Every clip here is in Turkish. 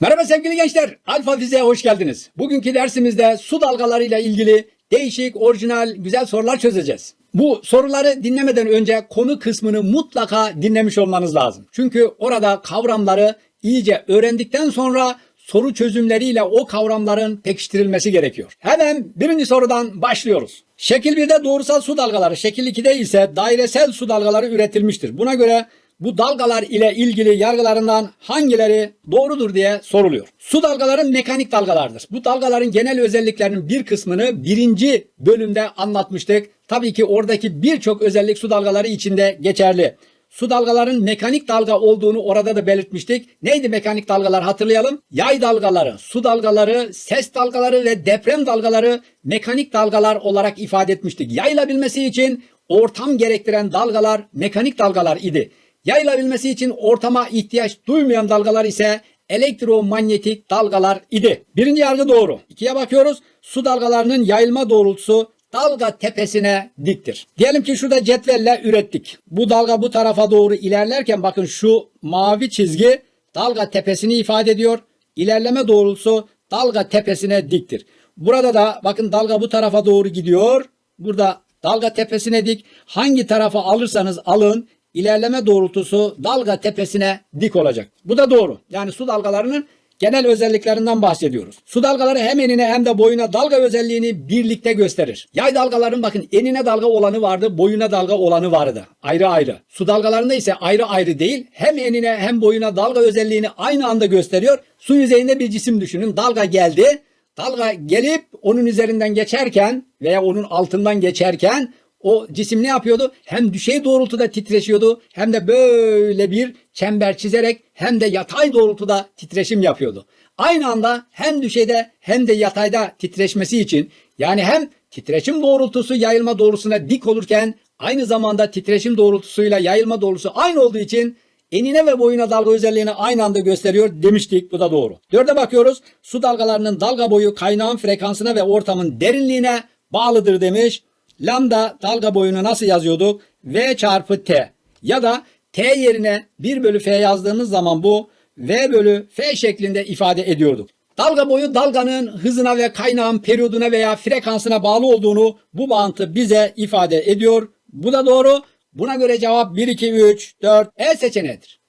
Merhaba sevgili gençler. Alfa Fiziğe hoş geldiniz. Bugünkü dersimizde su dalgalarıyla ilgili değişik, orijinal, güzel sorular çözeceğiz. Bu soruları dinlemeden önce konu kısmını mutlaka dinlemiş olmanız lazım. Çünkü orada kavramları iyice öğrendikten sonra soru çözümleriyle o kavramların pekiştirilmesi gerekiyor. Hemen birinci sorudan başlıyoruz. Şekil 1'de doğrusal su dalgaları, şekil 2'de ise dairesel su dalgaları üretilmiştir. Buna göre bu dalgalar ile ilgili yargılarından hangileri doğrudur diye soruluyor. Su dalgaları mekanik dalgalardır. Bu dalgaların genel özelliklerinin bir kısmını birinci bölümde anlatmıştık. Tabii ki oradaki birçok özellik su dalgaları içinde geçerli. Su dalgaların mekanik dalga olduğunu orada da belirtmiştik. Neydi mekanik dalgalar hatırlayalım. Yay dalgaları, su dalgaları, ses dalgaları ve deprem dalgaları mekanik dalgalar olarak ifade etmiştik. Yayılabilmesi için ortam gerektiren dalgalar mekanik dalgalar idi. Yayılabilmesi için ortama ihtiyaç duymayan dalgalar ise elektromanyetik dalgalar idi. Birinci yargı doğru. İkiye bakıyoruz. Su dalgalarının yayılma doğrultusu dalga tepesine diktir. Diyelim ki şurada cetvelle ürettik. Bu dalga bu tarafa doğru ilerlerken bakın şu mavi çizgi dalga tepesini ifade ediyor. İlerleme doğrultusu dalga tepesine diktir. Burada da bakın dalga bu tarafa doğru gidiyor. Burada dalga tepesine dik. Hangi tarafa alırsanız alın ilerleme doğrultusu dalga tepesine dik olacak. Bu da doğru. Yani su dalgalarının genel özelliklerinden bahsediyoruz. Su dalgaları hem enine hem de boyuna dalga özelliğini birlikte gösterir. Yay dalgaların bakın enine dalga olanı vardı, boyuna dalga olanı vardı. Ayrı ayrı. Su dalgalarında ise ayrı ayrı değil, hem enine hem boyuna dalga özelliğini aynı anda gösteriyor. Su yüzeyinde bir cisim düşünün. Dalga geldi. Dalga gelip onun üzerinden geçerken veya onun altından geçerken o cisim ne yapıyordu? Hem düşey doğrultuda titreşiyordu hem de böyle bir çember çizerek hem de yatay doğrultuda titreşim yapıyordu. Aynı anda hem düşeyde hem de yatayda titreşmesi için yani hem titreşim doğrultusu yayılma doğrusuna dik olurken aynı zamanda titreşim doğrultusuyla yayılma doğrusu aynı olduğu için enine ve boyuna dalga özelliğini aynı anda gösteriyor demiştik. Bu da doğru. Dörde bakıyoruz. Su dalgalarının dalga boyu kaynağın frekansına ve ortamın derinliğine bağlıdır demiş. Lambda dalga boyunu nasıl yazıyorduk? V çarpı T. Ya da T yerine 1 bölü F yazdığımız zaman bu V bölü F şeklinde ifade ediyorduk. Dalga boyu dalganın hızına ve kaynağın periyoduna veya frekansına bağlı olduğunu bu bağıntı bize ifade ediyor. Bu da doğru. Buna göre cevap 1, 2, 3, 4 E seçeneğidir.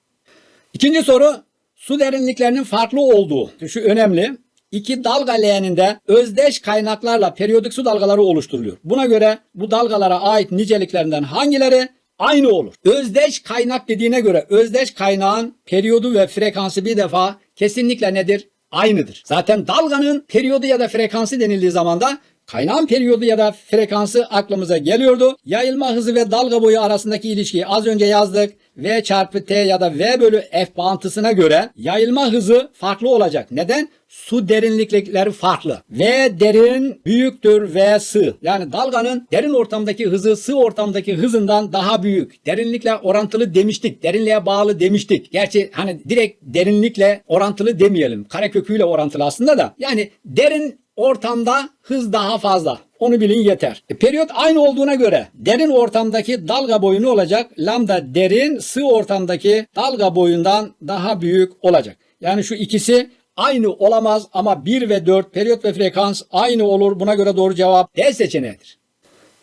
İkinci soru su derinliklerinin farklı olduğu. Şu önemli. İki dalga leğeninde özdeş kaynaklarla periyodik su dalgaları oluşturuluyor. Buna göre bu dalgalara ait niceliklerinden hangileri aynı olur? Özdeş kaynak dediğine göre özdeş kaynağın periyodu ve frekansı bir defa kesinlikle nedir? Aynıdır. Zaten dalganın periyodu ya da frekansı denildiği zaman da Kaynağın periyodu ya da frekansı aklımıza geliyordu. Yayılma hızı ve dalga boyu arasındaki ilişkiyi az önce yazdık. V çarpı T ya da V bölü F bağıntısına göre yayılma hızı farklı olacak. Neden? Su derinlikleri farklı. V derin büyüktür V sığ. Yani dalganın derin ortamdaki hızı sığ ortamdaki hızından daha büyük. Derinlikle orantılı demiştik. Derinliğe bağlı demiştik. Gerçi hani direkt derinlikle orantılı demeyelim. Kareköküyle orantılı aslında da. Yani derin ortamda hız daha fazla. Onu bilin yeter. E, periyot aynı olduğuna göre derin ortamdaki dalga boyu ne olacak? Lambda derin sığ ortamdaki dalga boyundan daha büyük olacak. Yani şu ikisi aynı olamaz ama 1 ve 4 periyot ve frekans aynı olur. Buna göre doğru cevap D seçeneğidir.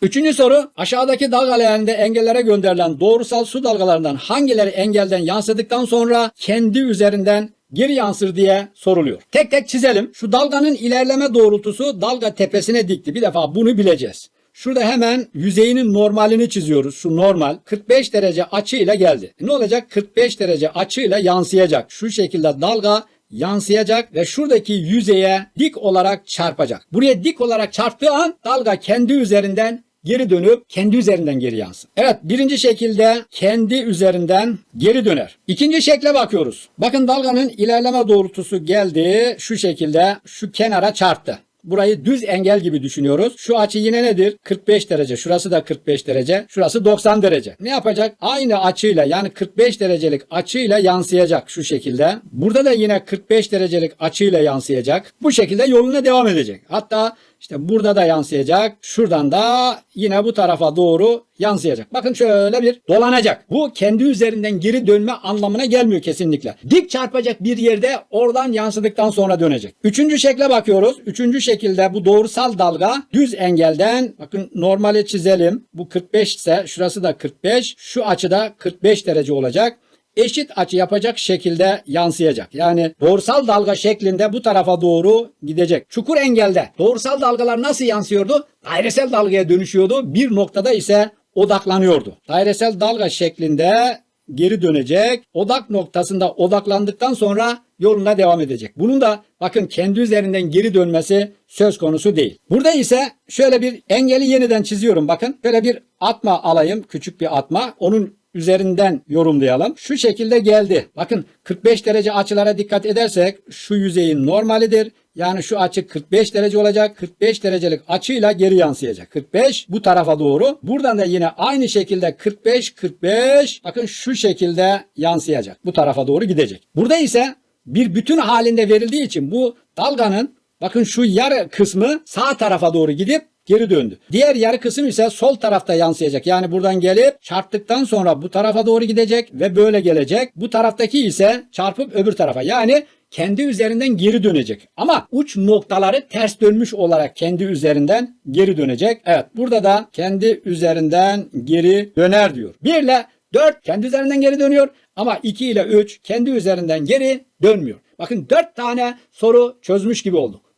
Üçüncü soru aşağıdaki dalga leğeninde engellere gönderilen doğrusal su dalgalarından hangileri engelden yansıdıktan sonra kendi üzerinden geri yansır diye soruluyor. Tek tek çizelim. Şu dalganın ilerleme doğrultusu dalga tepesine dikti. Bir defa bunu bileceğiz. Şurada hemen yüzeyinin normalini çiziyoruz. Şu normal 45 derece açıyla geldi. Ne olacak? 45 derece açıyla yansıyacak. Şu şekilde dalga yansıyacak ve şuradaki yüzeye dik olarak çarpacak. Buraya dik olarak çarptığı an dalga kendi üzerinden geri dönüp kendi üzerinden geri yansın. Evet birinci şekilde kendi üzerinden geri döner. İkinci şekle bakıyoruz. Bakın dalganın ilerleme doğrultusu geldi. Şu şekilde şu kenara çarptı. Burayı düz engel gibi düşünüyoruz. Şu açı yine nedir? 45 derece. Şurası da 45 derece. Şurası 90 derece. Ne yapacak? Aynı açıyla yani 45 derecelik açıyla yansıyacak şu şekilde. Burada da yine 45 derecelik açıyla yansıyacak. Bu şekilde yoluna devam edecek. Hatta İşte burada da yansıyacak. Şuradan da yine bu tarafa doğru yansıyacak. Bakın şöyle bir dolanacak. Bu kendi üzerinden geri dönme anlamına gelmiyor kesinlikle. Dik çarpacak bir yerde oradan yansıdıktan sonra dönecek. Üçüncü şekle bakıyoruz. Üçüncü şekilde bu doğrusal dalga düz engelden bakın normali çizelim. Bu 45 ise şurası da 45. Şu açıda 45 derece olacak eşit açı yapacak şekilde yansıyacak. Yani doğrusal dalga şeklinde bu tarafa doğru gidecek. Çukur engelde doğrusal dalgalar nasıl yansıyordu? Dairesel dalgaya dönüşüyordu. Bir noktada ise odaklanıyordu. Dairesel dalga şeklinde geri dönecek. Odak noktasında odaklandıktan sonra yoluna devam edecek. Bunun da bakın kendi üzerinden geri dönmesi söz konusu değil. Burada ise şöyle bir engeli yeniden çiziyorum bakın. Böyle bir atma alayım. Küçük bir atma. Onun üzerinden yorumlayalım. Şu şekilde geldi. Bakın 45 derece açılara dikkat edersek şu yüzeyin normalidir. Yani şu açı 45 derece olacak. 45 derecelik açıyla geri yansıyacak. 45 bu tarafa doğru. Buradan da yine aynı şekilde 45 45 bakın şu şekilde yansıyacak. Bu tarafa doğru gidecek. Burada ise bir bütün halinde verildiği için bu dalganın bakın şu yarı kısmı sağ tarafa doğru gidip geri döndü. Diğer yarı kısım ise sol tarafta yansıyacak. Yani buradan gelip çarptıktan sonra bu tarafa doğru gidecek ve böyle gelecek. Bu taraftaki ise çarpıp öbür tarafa. Yani kendi üzerinden geri dönecek. Ama uç noktaları ters dönmüş olarak kendi üzerinden geri dönecek. Evet burada da kendi üzerinden geri döner diyor. 1 ile 4 kendi üzerinden geri dönüyor ama 2 ile 3 kendi üzerinden geri dönmüyor. Bakın 4 tane soru çözmüş gibi olduk.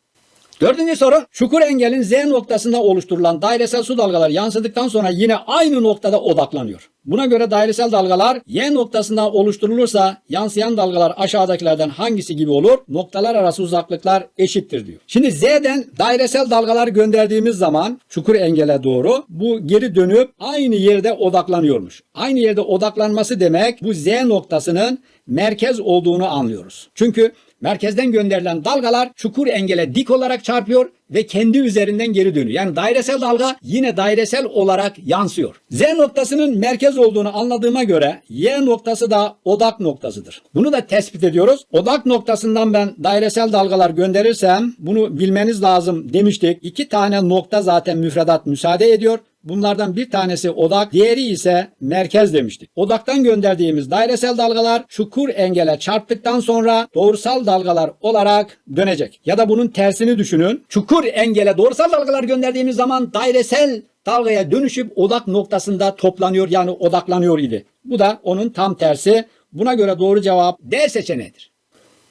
Dördüncü soru. Çukur engelin Z noktasında oluşturulan dairesel su dalgaları yansıdıktan sonra yine aynı noktada odaklanıyor. Buna göre dairesel dalgalar Y noktasında oluşturulursa yansıyan dalgalar aşağıdakilerden hangisi gibi olur? Noktalar arası uzaklıklar eşittir diyor. Şimdi Z'den dairesel dalgalar gönderdiğimiz zaman çukur engele doğru bu geri dönüp aynı yerde odaklanıyormuş. Aynı yerde odaklanması demek bu Z noktasının merkez olduğunu anlıyoruz. Çünkü Merkezden gönderilen dalgalar çukur engele dik olarak çarpıyor ve kendi üzerinden geri dönüyor. Yani dairesel dalga yine dairesel olarak yansıyor. Z noktasının merkez olduğunu anladığıma göre Y noktası da odak noktasıdır. Bunu da tespit ediyoruz. Odak noktasından ben dairesel dalgalar gönderirsem bunu bilmeniz lazım demiştik. İki tane nokta zaten müfredat müsaade ediyor. Bunlardan bir tanesi odak, diğeri ise merkez demiştik. Odaktan gönderdiğimiz dairesel dalgalar çukur engele çarptıktan sonra doğrusal dalgalar olarak dönecek. Ya da bunun tersini düşünün. Çukur engele doğrusal dalgalar gönderdiğimiz zaman dairesel dalgaya dönüşüp odak noktasında toplanıyor yani odaklanıyor idi. Bu da onun tam tersi. Buna göre doğru cevap D seçeneğidir.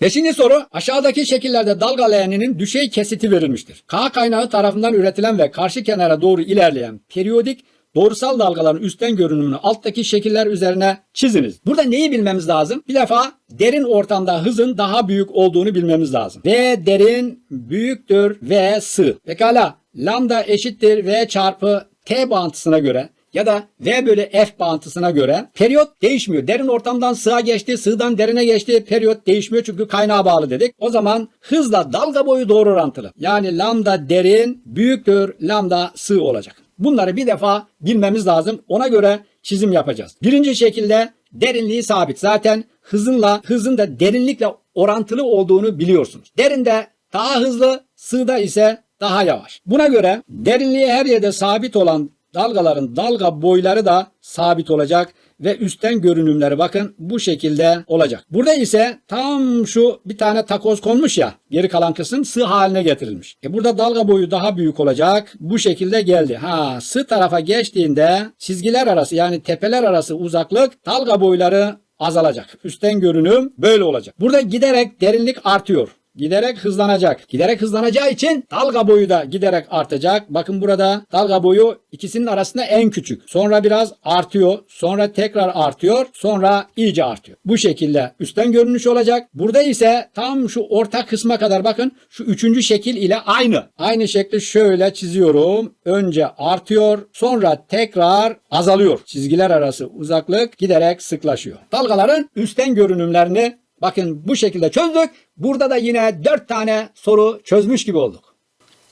Beşinci soru aşağıdaki şekillerde dalga leğeninin düşey kesiti verilmiştir. K kaynağı tarafından üretilen ve karşı kenara doğru ilerleyen periyodik doğrusal dalgaların üstten görünümünü alttaki şekiller üzerine çiziniz. Burada neyi bilmemiz lazım? Bir defa derin ortamda hızın daha büyük olduğunu bilmemiz lazım. V derin büyüktür V sığ. Pekala lambda eşittir V çarpı T bağıntısına göre ya da V bölü F bağıntısına göre periyot değişmiyor. Derin ortamdan sığa geçti, sığdan derine geçti. Periyot değişmiyor çünkü kaynağa bağlı dedik. O zaman hızla dalga boyu doğru orantılı. Yani lambda derin büyüktür lambda sığ olacak. Bunları bir defa bilmemiz lazım. Ona göre çizim yapacağız. Birinci şekilde derinliği sabit. Zaten hızınla hızın da derinlikle orantılı olduğunu biliyorsunuz. Derinde daha hızlı, sığda ise daha yavaş. Buna göre derinliği her yerde sabit olan dalgaların dalga boyları da sabit olacak ve üstten görünümleri bakın bu şekilde olacak. Burada ise tam şu bir tane takoz konmuş ya geri kalan kısım sığ haline getirilmiş. E burada dalga boyu daha büyük olacak. Bu şekilde geldi. Ha sığ tarafa geçtiğinde çizgiler arası yani tepeler arası uzaklık dalga boyları azalacak. Üstten görünüm böyle olacak. Burada giderek derinlik artıyor giderek hızlanacak. Giderek hızlanacağı için dalga boyu da giderek artacak. Bakın burada dalga boyu ikisinin arasında en küçük. Sonra biraz artıyor. Sonra tekrar artıyor. Sonra iyice artıyor. Bu şekilde üstten görünüş olacak. Burada ise tam şu orta kısma kadar bakın şu üçüncü şekil ile aynı. Aynı şekli şöyle çiziyorum. Önce artıyor. Sonra tekrar azalıyor. Çizgiler arası uzaklık giderek sıklaşıyor. Dalgaların üstten görünümlerini Bakın bu şekilde çözdük. Burada da yine 4 tane soru çözmüş gibi olduk.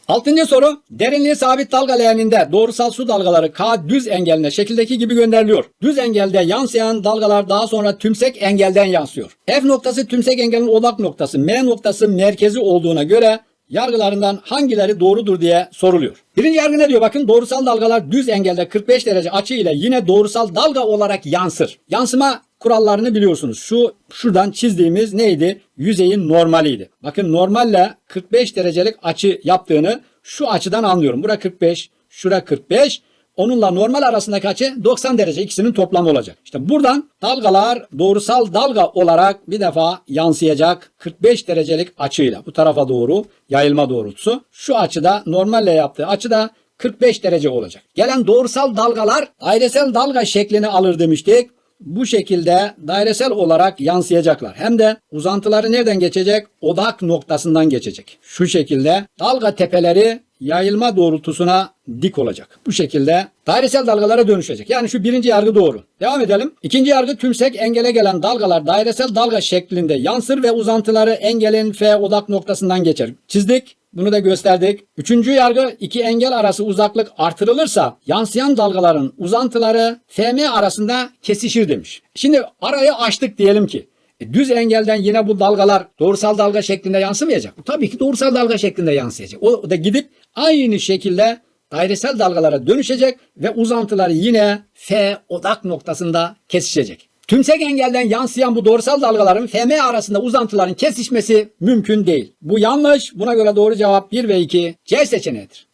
Altıncı soru. Derinliği sabit dalga leğeninde doğrusal su dalgaları K düz engeline şekildeki gibi gönderiliyor. Düz engelde yansıyan dalgalar daha sonra tümsek engelden yansıyor. F noktası tümsek engelin odak noktası, M noktası merkezi olduğuna göre yargılarından hangileri doğrudur diye soruluyor. Birinci yargı ne diyor? Bakın doğrusal dalgalar düz engelde 45 derece açı ile yine doğrusal dalga olarak yansır. Yansıma kurallarını biliyorsunuz. Şu şuradan çizdiğimiz neydi? Yüzeyin normaliydi. Bakın normalle 45 derecelik açı yaptığını şu açıdan anlıyorum. Bura 45, şura 45. Onunla normal arasındaki açı 90 derece ikisinin toplamı olacak. İşte buradan dalgalar doğrusal dalga olarak bir defa yansıyacak 45 derecelik açıyla bu tarafa doğru yayılma doğrultusu. Şu açıda normalle yaptığı açıda 45 derece olacak. Gelen doğrusal dalgalar dairesel dalga şeklini alır demiştik. Bu şekilde dairesel olarak yansıyacaklar. Hem de uzantıları nereden geçecek? Odak noktasından geçecek. Şu şekilde dalga tepeleri yayılma doğrultusuna dik olacak. Bu şekilde dairesel dalgalara dönüşecek. Yani şu birinci yargı doğru. Devam edelim. İkinci yargı tümsek engele gelen dalgalar dairesel dalga şeklinde yansır ve uzantıları engelin F odak noktasından geçer. Çizdik. Bunu da gösterdik. Üçüncü yargı iki engel arası uzaklık artırılırsa yansıyan dalgaların uzantıları FM arasında kesişir demiş. Şimdi arayı açtık diyelim ki. E, düz engelden yine bu dalgalar doğrusal dalga şeklinde yansımayacak. Tabii ki doğrusal dalga şeklinde yansıyacak. O da gidip aynı şekilde dairesel dalgalara dönüşecek ve uzantıları yine F odak noktasında kesişecek. Tümsek engelden yansıyan bu doğrusal dalgaların FM arasında uzantıların kesişmesi mümkün değil. Bu yanlış. Buna göre doğru cevap 1 ve 2 C seçeneğidir.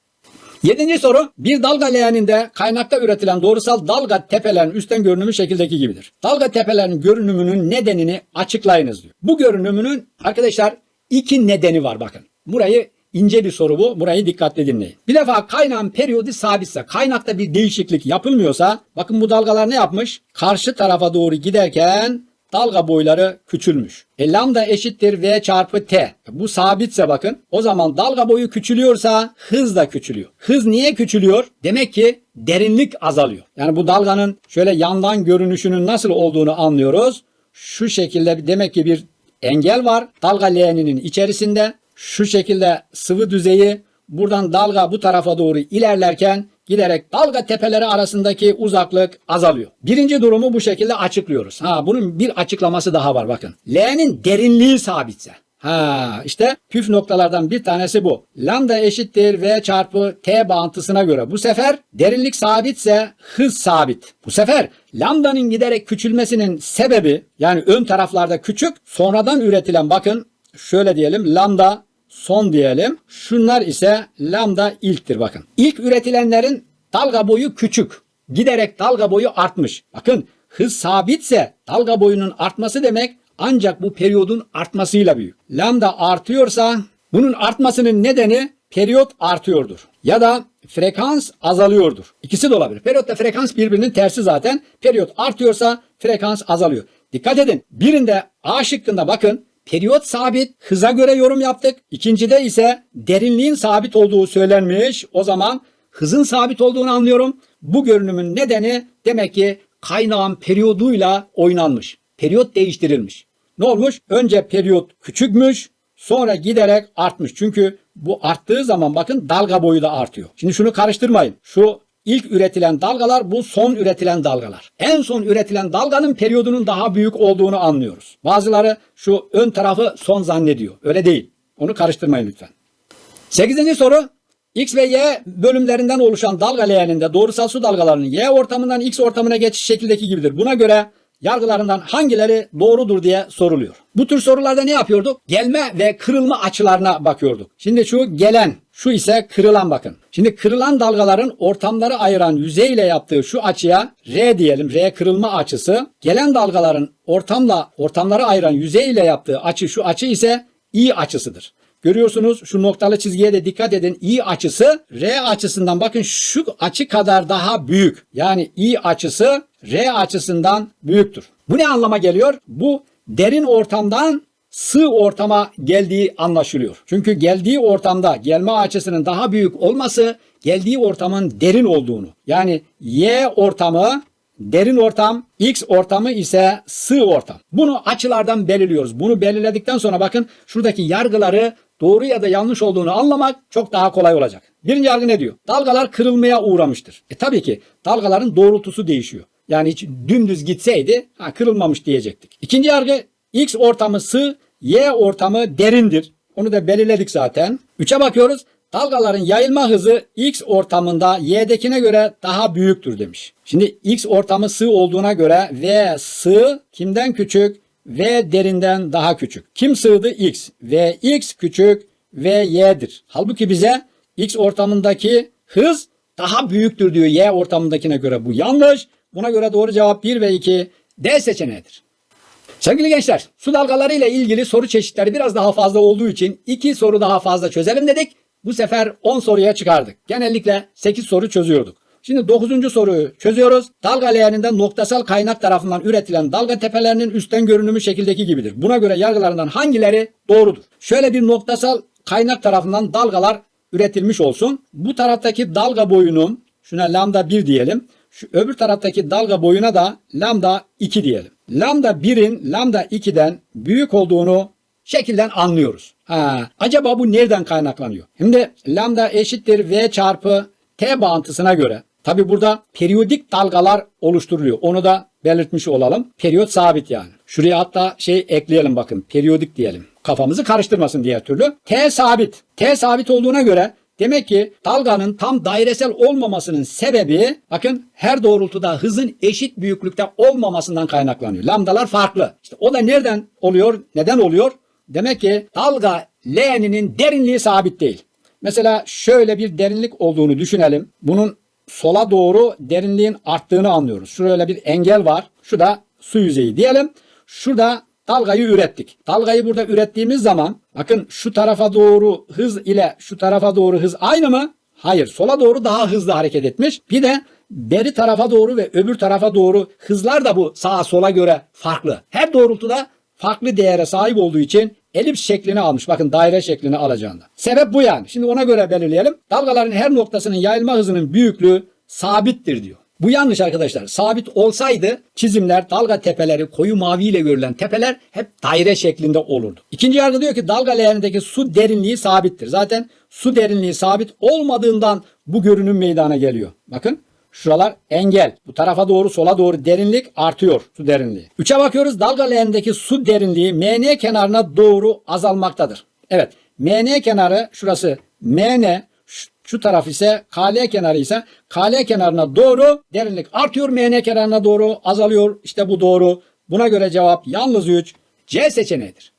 Yedinci soru. Bir dalga leğeninde kaynakta üretilen doğrusal dalga tepelerin üstten görünümü şekildeki gibidir. Dalga tepelerinin görünümünün nedenini açıklayınız diyor. Bu görünümünün arkadaşlar iki nedeni var bakın. Burayı ince bir soru bu. Burayı dikkatli dinleyin. Bir defa kaynağın periyodu sabitse, kaynakta bir değişiklik yapılmıyorsa, bakın bu dalgalar ne yapmış? Karşı tarafa doğru giderken dalga boyları küçülmüş. E lambda eşittir V çarpı T. Bu sabitse bakın o zaman dalga boyu küçülüyorsa hız da küçülüyor. Hız niye küçülüyor? Demek ki derinlik azalıyor. Yani bu dalganın şöyle yandan görünüşünün nasıl olduğunu anlıyoruz. Şu şekilde demek ki bir engel var dalga leğeninin içerisinde. Şu şekilde sıvı düzeyi buradan dalga bu tarafa doğru ilerlerken giderek dalga tepeleri arasındaki uzaklık azalıyor. Birinci durumu bu şekilde açıklıyoruz. Ha bunun bir açıklaması daha var bakın. L'nin derinliği sabitse. Ha işte püf noktalardan bir tanesi bu. Lambda eşittir V çarpı T bağıntısına göre bu sefer derinlik sabitse hız sabit. Bu sefer lambdanın giderek küçülmesinin sebebi yani ön taraflarda küçük sonradan üretilen bakın şöyle diyelim lambda son diyelim. Şunlar ise lambda ilktir bakın. İlk üretilenlerin dalga boyu küçük. Giderek dalga boyu artmış. Bakın hız sabitse dalga boyunun artması demek ancak bu periyodun artmasıyla büyük. Lambda artıyorsa bunun artmasının nedeni periyot artıyordur. Ya da frekans azalıyordur. İkisi de olabilir. Periyotla frekans birbirinin tersi zaten. Periyot artıyorsa frekans azalıyor. Dikkat edin. Birinde A şıkkında bakın Periyot sabit, hıza göre yorum yaptık. İkincide ise derinliğin sabit olduğu söylenmiş. O zaman hızın sabit olduğunu anlıyorum. Bu görünümün nedeni demek ki kaynağın periyoduyla oynanmış. Periyot değiştirilmiş. Ne olmuş? Önce periyot küçükmüş, sonra giderek artmış. Çünkü bu arttığı zaman bakın dalga boyu da artıyor. Şimdi şunu karıştırmayın. Şu İlk üretilen dalgalar bu son üretilen dalgalar. En son üretilen dalganın periyodunun daha büyük olduğunu anlıyoruz. Bazıları şu ön tarafı son zannediyor. Öyle değil. Onu karıştırmayın lütfen. Sekizinci soru. X ve Y bölümlerinden oluşan dalga leğeninde doğrusal su dalgalarının Y ortamından X ortamına geçiş şekildeki gibidir. Buna göre yargılarından hangileri doğrudur diye soruluyor. Bu tür sorularda ne yapıyorduk? Gelme ve kırılma açılarına bakıyorduk. Şimdi şu gelen, şu ise kırılan bakın. Şimdi kırılan dalgaların ortamları ayıran yüzeyle yaptığı şu açıya R diyelim. R kırılma açısı. Gelen dalgaların ortamla ortamları ayıran yüzeyle yaptığı açı şu açı ise I açısıdır. Görüyorsunuz şu noktalı çizgiye de dikkat edin. I açısı R açısından bakın şu açı kadar daha büyük. Yani I açısı R açısından büyüktür. Bu ne anlama geliyor? Bu derin ortamdan sığ ortama geldiği anlaşılıyor. Çünkü geldiği ortamda gelme açısının daha büyük olması geldiği ortamın derin olduğunu. Yani Y ortamı derin ortam, X ortamı ise sığ ortam. Bunu açılardan belirliyoruz. Bunu belirledikten sonra bakın şuradaki yargıları doğru ya da yanlış olduğunu anlamak çok daha kolay olacak. Birinci yargı ne diyor? Dalgalar kırılmaya uğramıştır. E tabii ki dalgaların doğrultusu değişiyor. Yani hiç dümdüz gitseydi ha, kırılmamış diyecektik. İkinci yargı X ortamı sığ, Y ortamı derindir. Onu da belirledik zaten. 3'e bakıyoruz. Dalgaların yayılma hızı X ortamında Y'dekine göre daha büyüktür demiş. Şimdi X ortamı sığ olduğuna göre V sığ kimden küçük? V derinden daha küçük. Kim sığdı? X. V X küçük V Y'dir. Halbuki bize X ortamındaki hız daha büyüktür diyor Y ortamındakine göre. Bu yanlış. Buna göre doğru cevap 1 ve 2 D seçeneğidir. Sevgili gençler, su dalgaları ile ilgili soru çeşitleri biraz daha fazla olduğu için iki soru daha fazla çözelim dedik. Bu sefer 10 soruya çıkardık. Genellikle 8 soru çözüyorduk. Şimdi 9. soruyu çözüyoruz. Dalga leğeninde noktasal kaynak tarafından üretilen dalga tepelerinin üstten görünümü şekildeki gibidir. Buna göre yargılarından hangileri doğrudur? Şöyle bir noktasal kaynak tarafından dalgalar üretilmiş olsun. Bu taraftaki dalga boyunun şuna lambda 1 diyelim. Şu öbür taraftaki dalga boyuna da lambda 2 diyelim. Lambda 1'in lambda 2'den büyük olduğunu şekilden anlıyoruz. Ha, acaba bu nereden kaynaklanıyor? Şimdi lambda eşittir v çarpı t bağıntısına göre. Tabi burada periyodik dalgalar oluşturuluyor. Onu da belirtmiş olalım. Periyot sabit yani. Şuraya hatta şey ekleyelim bakın. Periyodik diyelim. Kafamızı karıştırmasın diğer türlü. T sabit. T sabit olduğuna göre Demek ki dalganın tam dairesel olmamasının sebebi bakın her doğrultuda hızın eşit büyüklükte olmamasından kaynaklanıyor. Lambdalar farklı. İşte o da nereden oluyor? Neden oluyor? Demek ki dalga leğeninin derinliği sabit değil. Mesela şöyle bir derinlik olduğunu düşünelim. Bunun sola doğru derinliğin arttığını anlıyoruz. Şöyle bir engel var. Şu da su yüzeyi diyelim. Şurada dalgayı ürettik. Dalgayı burada ürettiğimiz zaman bakın şu tarafa doğru hız ile şu tarafa doğru hız aynı mı? Hayır. Sola doğru daha hızlı hareket etmiş. Bir de beri tarafa doğru ve öbür tarafa doğru hızlar da bu sağa sola göre farklı. Her doğrultuda farklı değere sahip olduğu için elips şeklini almış. Bakın daire şeklini alacağında. Sebep bu yani. Şimdi ona göre belirleyelim. Dalgaların her noktasının yayılma hızının büyüklüğü sabittir diyor. Bu yanlış arkadaşlar. Sabit olsaydı çizimler, dalga tepeleri, koyu mavi ile görülen tepeler hep daire şeklinde olurdu. İkinci yargı diyor ki dalga leğenindeki su derinliği sabittir. Zaten su derinliği sabit olmadığından bu görünüm meydana geliyor. Bakın Şuralar engel. Bu tarafa doğru sola doğru derinlik artıyor su derinliği. 3'e bakıyoruz. Dalga leğenindeki su derinliği MN kenarına doğru azalmaktadır. Evet. MN kenarı şurası MN şu taraf ise KL kenarı ise KL kenarına doğru derinlik artıyor. MN kenarına doğru azalıyor. İşte bu doğru. Buna göre cevap yalnız 3 C seçeneğidir.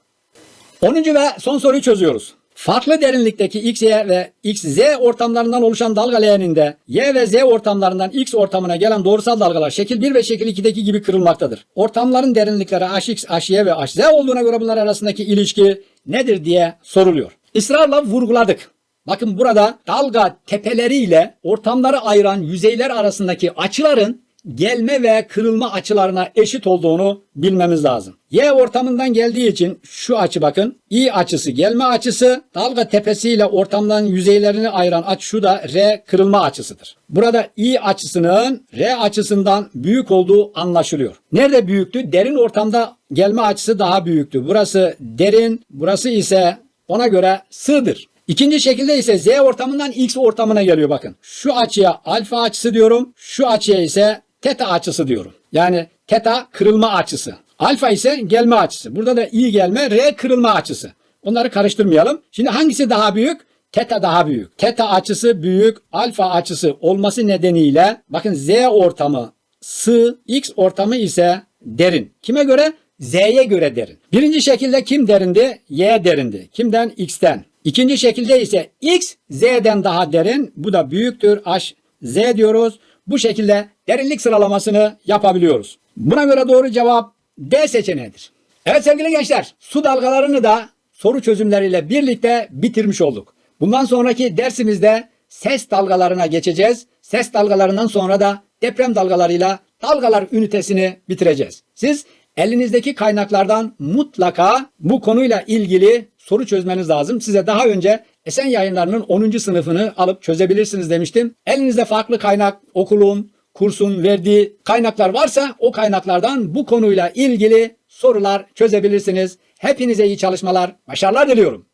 10. ve son soruyu çözüyoruz. Farklı derinlikteki X, Y ve X, Z ortamlarından oluşan dalga leğeninde Y ve Z ortamlarından X ortamına gelen doğrusal dalgalar şekil 1 ve şekil 2'deki gibi kırılmaktadır. Ortamların derinlikleri HX, HY ve HZ olduğuna göre bunlar arasındaki ilişki nedir diye soruluyor. Israrla vurguladık. Bakın burada dalga tepeleriyle ortamları ayıran yüzeyler arasındaki açıların gelme ve kırılma açılarına eşit olduğunu bilmemiz lazım. Y ortamından geldiği için şu açı bakın. I açısı gelme açısı, dalga tepesiyle ortamdan yüzeylerini ayıran açı şu da R kırılma açısıdır. Burada I açısının R açısından büyük olduğu anlaşılıyor. Nerede büyüktü? Derin ortamda gelme açısı daha büyüktü. Burası derin, burası ise ona göre sığdır. İkinci şekilde ise Z ortamından X ortamına geliyor bakın. Şu açıya alfa açısı diyorum. Şu açıya ise teta açısı diyorum. Yani teta kırılma açısı. Alfa ise gelme açısı. Burada da i gelme, r kırılma açısı. Onları karıştırmayalım. Şimdi hangisi daha büyük? Teta daha büyük. Teta açısı büyük, alfa açısı olması nedeniyle bakın Z ortamı sığ, X ortamı ise derin. Kime göre? Z'ye göre derin. Birinci şekilde kim derindi? Y derindi. Kimden? X'ten. İkinci şekilde ise X Z'den daha derin. Bu da büyüktür. H Z diyoruz. Bu şekilde derinlik sıralamasını yapabiliyoruz. Buna göre doğru cevap D seçeneğidir. Evet sevgili gençler, su dalgalarını da soru çözümleriyle birlikte bitirmiş olduk. Bundan sonraki dersimizde ses dalgalarına geçeceğiz. Ses dalgalarından sonra da deprem dalgalarıyla dalgalar ünitesini bitireceğiz. Siz elinizdeki kaynaklardan mutlaka bu konuyla ilgili soru çözmeniz lazım. Size daha önce Esen Yayınları'nın 10. sınıfını alıp çözebilirsiniz demiştim. Elinizde farklı kaynak, okulun, kursun verdiği kaynaklar varsa o kaynaklardan bu konuyla ilgili sorular çözebilirsiniz. Hepinize iyi çalışmalar, başarılar diliyorum.